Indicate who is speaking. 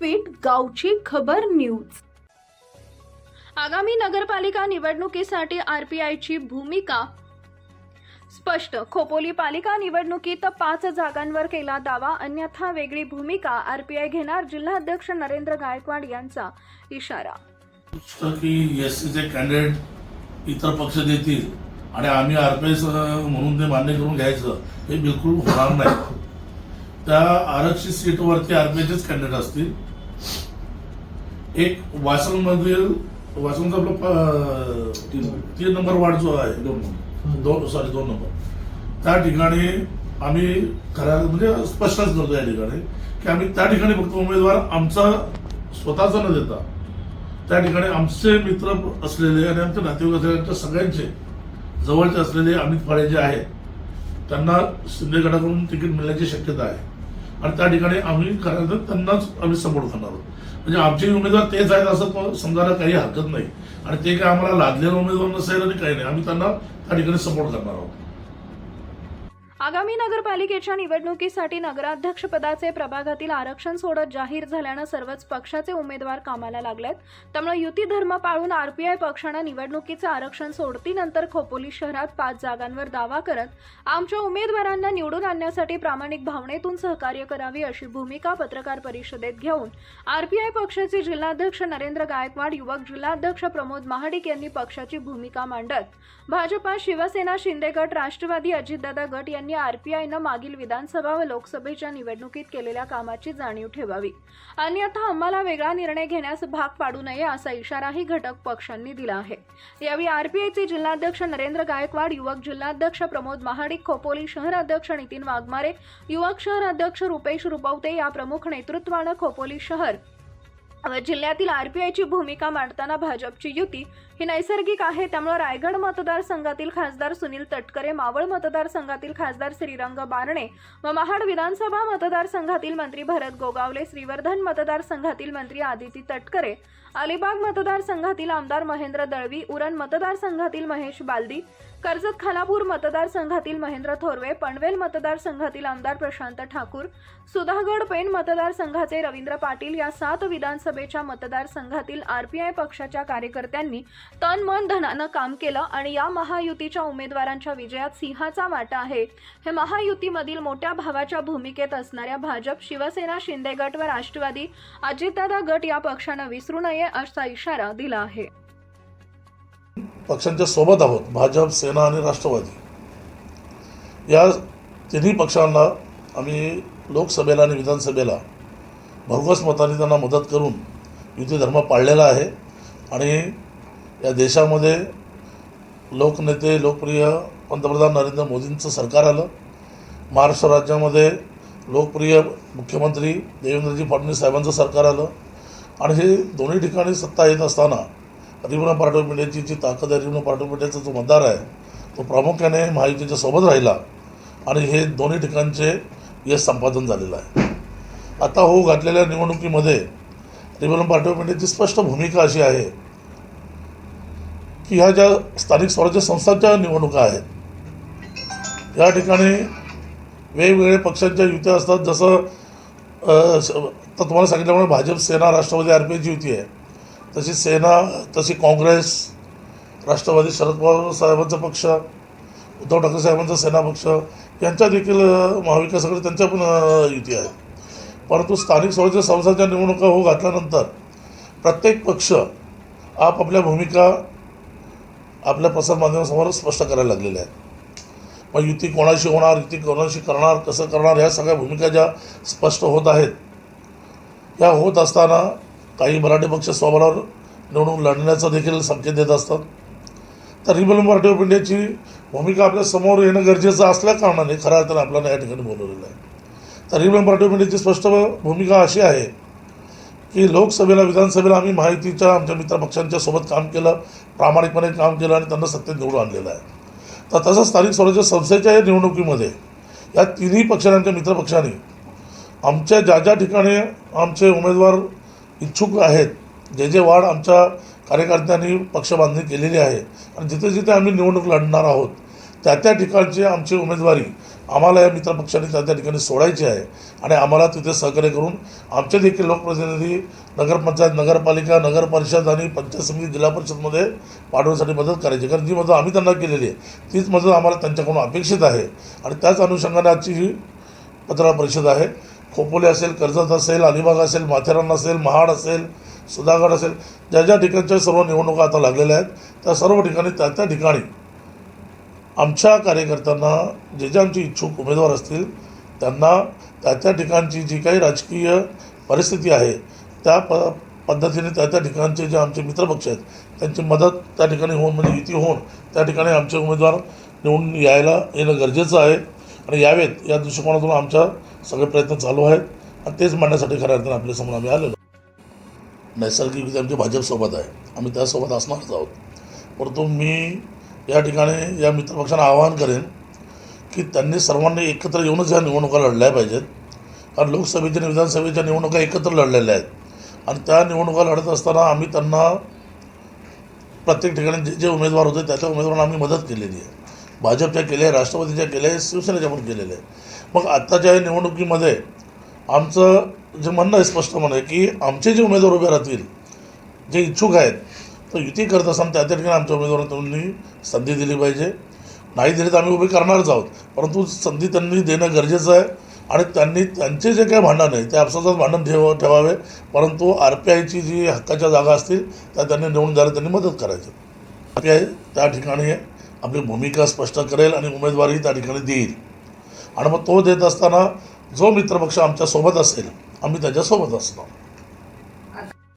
Speaker 1: व्यासपीठ गावची खबर न्यूज. आगामी नगरपालिका निवडणुकीसाठी आरपीआयची भूमिका. स्पष्ट खोपोली पालिका निवडणुकीत पाच जागांवर केला दावा अन्यथा वेगळी भूमिका आरपीआय घेणार जिल्हाध्यक्ष नरेंद्र गायकवाड यांचा इशारा.
Speaker 2: की एस सीचे कॅन्डिडेट इतर पक्ष देतील आणि आम्ही आर पी एस म्हणून ते मान्य करून घ्यायचं हे बिलकुल होणार नाही. त्या आरक्षित सीटवरती आर पी एचेच कॅन्डिडेट असतील. एक वासनमधील वासनचा आपला तीन नंबर वार्ड जो आहे दोन सॉरी दोन नंबर. त्या ठिकाणी आम्ही खऱ्या म्हणजे स्पष्टच करतो या ठिकाणी की आम्ही त्या ठिकाणी फक्त उमेदवार आमचा स्वतःचा न देता त्या ठिकाणी आमचे मित्र असलेले आणि आमचे नातेवाईक असलेले आमच्या सगळ्यांचे जवळचे असलेले अमित फाळे जे आहेत. त्यांना शिंदे गटाकडून तिकीट मिळण्याची शक्यता आहे. आणि त्या ठिकाणी आम्ही खऱ्या त्यांनाच आम्ही सपोर्ट करणार आहोत. म्हणजे आमचे उमेदवार तेच आहेत असं समजायला काही हरकत नाही. आणि ते काय आम्हाला लादलेला उमेदवार नसेल आणि काही नाही आम्ही त्यांना त्या ठिकाणी सपोर्ट करणार आहोत.
Speaker 1: आगामी नगरपालिकेच्या निवडणुकीसाठी नगराध्यक्षपदाचे प्रभागातील आरक्षण सोडत जाहीर झाल्यानं सर्वच पक्षाचे उमेदवार कामाला लागलेत. त्यामुळे युती धर्म पाळून आरपीआय पक्षानं निवडणुकीचं आरक्षण सोडतीनंतर खोपोली शहरात पाच जागांवर दावा करत आमच्या उमेदवारांना निवडून आणण्यासाठी प्रामाणिक भावनेतून सहकार्य करावी अशी भूमिका पत्रकार परिषदेत घेऊन आरपीआय पक्षाचे जिल्हाध्यक्ष नरेंद्र गायकवाड युवक जिल्हाध्यक्ष प्रमोद महाडिक यांनी पक्षाची भूमिका मांडत भाजपा शिवसेना शिंदे गट राष्ट्रवादी अजितदादा गट यांनी आरपीआयनं मागील विधानसभा व लोकसभेच्या निवडणुकीत केलेल्या कामाची जाणीव ठेवावी. अन्यथा आम्हाला वेगळा निर्णय घेण्यास भाग पाडू नये असा इशाराही घटक पक्षांनी दिला आहे. यावेळी आरपीआयचे जिल्हाध्यक्ष नरेंद्र गायकवाड युवक जिल्हाध्यक्ष प्रमोद महाडिक खोपोली शहर अध्यक्ष नितीन वाघमारे युवक शहर अध्यक्ष रुपेश रुपवते या प्रमुख नेतृत्वानं खोपोली शहर जिल्ह्यातील आर पी आयची भूमिका मांडताना भाजपची युती ही नैसर्गिक आहे. त्यामुळे रायगड मतदारसंघातील खासदार सुनील तटकरे मावळ मतदारसंघातील खासदार श्रीरंग बारणे व महाड विधानसभा मतदारसंघातील मंत्री भरत गोगावले श्रीवर्धन मतदारसंघातील मंत्री आदिती तटकरे अलिबाग मतदारसंघातील आमदार महेंद्र दळवी उरण मतदारसंघातील महेश बालदी कर्जत खानापूर मतदारसंघातील महेंद्र थोरवे पनवेल मतदारसंघातील आमदार प्रशांत ठाकूर सुधागड पेण मतदारसंघाचे रवींद्र पाटील या सात विधानसभा विधानसभेच्या मतदारसंघातील आरपीआय पक्षाच्या कार्यकर्त्यांनी तन मन धनानं काम केलं आणि या महायुतीच्या उमेदवारांच्या विजयात सिंहाचा वाटा आहे. हे महायुतीमधील मोठ्या भावाच्या भूमिकेत असणाऱ्या भाजप शिवसेना शिंदे गट व राष्ट्रवादी अजितदादा गट या पक्षानं विसरू नये असा इशारा दिला आहे.
Speaker 2: पक्षांच्या सोबत आहोत भाजप सेना आणि राष्ट्रवादी. या तिन्ही पक्षांना आम्ही लोकसभेला आणि विधानसभेला भरघोस मताने त्यांना मदत करून युती धर्म पाळलेला आहे. आणि या देशामध्ये लोकनेते लोकप्रिय पंतप्रधान नरेंद्र मोदींचं सरकार आलं. महाराष्ट्र राज्यामध्ये लोकप्रिय मुख्यमंत्री देवेंद्रजी फडणवीस साहेबांचं सरकार आलं. आणि हे दोन्ही ठिकाणी सत्ता येत असताना रिवण पार्टी जी ताकद आहे रिवण पार्टी जो मतदार आहे तो प्रामुख्याने महायुतीच्या सोबत राहिला. आणि हे दोन्ही ठिकाणचे यश संपादन झालेलं आहे. आता होऊ घातलेल्या निवडणुकीमध्ये रिपब्लिकन पाठव पेंडेची स्पष्ट भूमिका अशी आहे की ह्या ज्या स्थानिक स्वराज्य संस्थांच्या निवडणुका आहेत या ठिकाणी वेगवेगळे पक्षांच्या युत्या असतात. जसं तर तुम्हाला सांगितल्यामुळे भाजप सेना राष्ट्रवादी आर पी आयची युती आहे. तशी सेना तशी काँग्रेस राष्ट्रवादी शरद पवार साहेबांचा पक्ष उद्धव ठाकरे साहेबांचा सेना पक्ष यांच्या देखील महाविकासाकडे महाविकास त्यांच्या पण युती आहे परंतु स्थानिक स्वराज्य संस्थांच्या निवडणुका हो घातल्यानंतर प्रत्येक पक्ष आपापल्या भूमिका आपल्या प्रसारमाध्यमासमोर स्पष्ट करायला लागलेल्या आहेत. मग युती कोणाशी होणार युती कोणाशी करणार कसं करणार ह्या सगळ्या भूमिका ज्या स्पष्ट होत आहेत ह्या होत असताना काही मराठी पक्ष स्वबळावर निवडणूक लढण्याचा देखील संकेत देत असतात. तर रिबल पार्टी ऑफ इंडियाची भूमिका आपल्यासमोर येणं गरजेचं असल्या कारणाने खऱ्या अर्थाने आपल्याला या ठिकाणी बोलवलेलं आहे. तर रिबल पार्टी ऑफ इंडियाची स्पष्ट भूमिका अशी आहे की लोकसभेला विधानसभेला आम्ही माहितीच्या आमच्या मित्रपक्षांच्या सोबत काम केलं प्रामाणिकपणे काम केलं आणि त्यांना सत्तेत निवडून आणलेलं आहे. तर तसंच स्थानिक स्वराज्य संस्थेच्या या निवडणुकीमध्ये या तिन्ही पक्षांनी आमच्या मित्रपक्षांनी आमच्या ज्या ज्या ठिकाणी आमचे उमेदवार इच्छुक आहेत जे जे वाढ आमच्या कार्यकर्त्यांनी पक्ष बांधणी केलेली आहे आणि जिथे जिथे आम्ही निवडणूक लढणार आहोत त्या त्या ठिकाणची आमची उमेदवारी आम्हाला या मित्रपक्षांनी त्या त्या ठिकाणी सोडायची आहे. आणि आम्हाला तिथे सहकार्य करून आमचे देखील लोकप्रतिनिधी नगरपंचायत नगरपालिका नगरपरिषद आणि पंचायत समिती जिल्हा परिषदमध्ये पाठवण्यासाठी मदत करायची कारण जी मदत आम्ही त्यांना केलेली आहे तीच मदत आम्हाला त्यांच्याकडून अपेक्षित आहे. आणि त्याच अनुषंगाने आजची ही पत्रकार परिषद आहे. खोपोली असेल कर्जत असेल अलिबाग असेल माथेरान असेल महाड असेल सुधागड असेल ज्या ज्या ठिकाणच्या सर्व निवडणुका आता लागलेल्या आहेत त्या सर्व ठिकाणी त्या त्या ठिकाणी आमच्या कार्यकर्त्यांना जे जे आमचे इच्छुक उमेदवार असतील त्यांना त्या त्या ठिकाणची जी काही राजकीय परिस्थिती आहे त्या प पद्धतीने त्या त्या ठिकाणचे जे आमचे मित्रपक्ष आहेत त्यांची मदत त्या ठिकाणी होऊन म्हणजे युती होऊन त्या ठिकाणी आमचे उमेदवार निवडून यायला येणं गरजेचं आहे. आणि यावेत या दृष्टिकोनातून आमच्या सगळे प्रयत्न चालू आहेत. आणि तेच मांडण्यासाठी खऱ्या अर्थानं आपल्यासमोर आम्ही आलेलो नैसर्गिक आमची भाजपसोबत आहे. आम्ही त्यासोबत असणारच आहोत. परंतु मी या ठिकाणी या मित्रपक्षांना आवाहन करेन की त्यांनी सर्वांनी एकत्र येऊनच या निवडणुका लढल्या पाहिजेत. कारण लोकसभेच्या आणि विधानसभेच्या निवडणुका एकत्र लढलेल्या आहेत. आणि त्या निवडणुका लढत असताना आम्ही त्यांना प्रत्येक ठिकाणी जे जे उमेदवार होते त्याच्या उमेदवारांना आम्ही मदत केलेली आहे. भाजपच्या केल्या आहे राष्ट्रवादीच्या केल्या आहे शिवसेनेच्या पण केलेल्या आहे मग आत्ताच्या या निवडणुकीमध्ये आमचं जे म्हणणं आहे स्पष्ट म्हणणं आहे की आमचे जे उमेदवार उभे राहतील जे इच्छुक आहेत तर युती करत असताना त्या त्या ठिकाणी आमच्या उमेदवारांना त्यांनी संधी दिली पाहिजे. नाही दिली तर आम्ही उभे करणारच आहोत. परंतु संधी त्यांनी देणं गरजेचं आहे आणि त्यांनी त्यांचे जे काही भांडण आहे ते आपसातच भांडण ठेव ठेवावे. परंतु आर पी आयची जी हक्काच्या जागा असतील त्या त्यांनी निवडून द्यायला त्यांनी मदत करायची. आर पी आय त्या ठिकाणी आपली भूमिका स्पष्ट करेल आणि उमेदवारी त्या ठिकाणी देईल. आणि मग तो देत असताना जो मित्रपक्ष आमच्यासोबत असेल आम्ही त्याच्यासोबत असणार.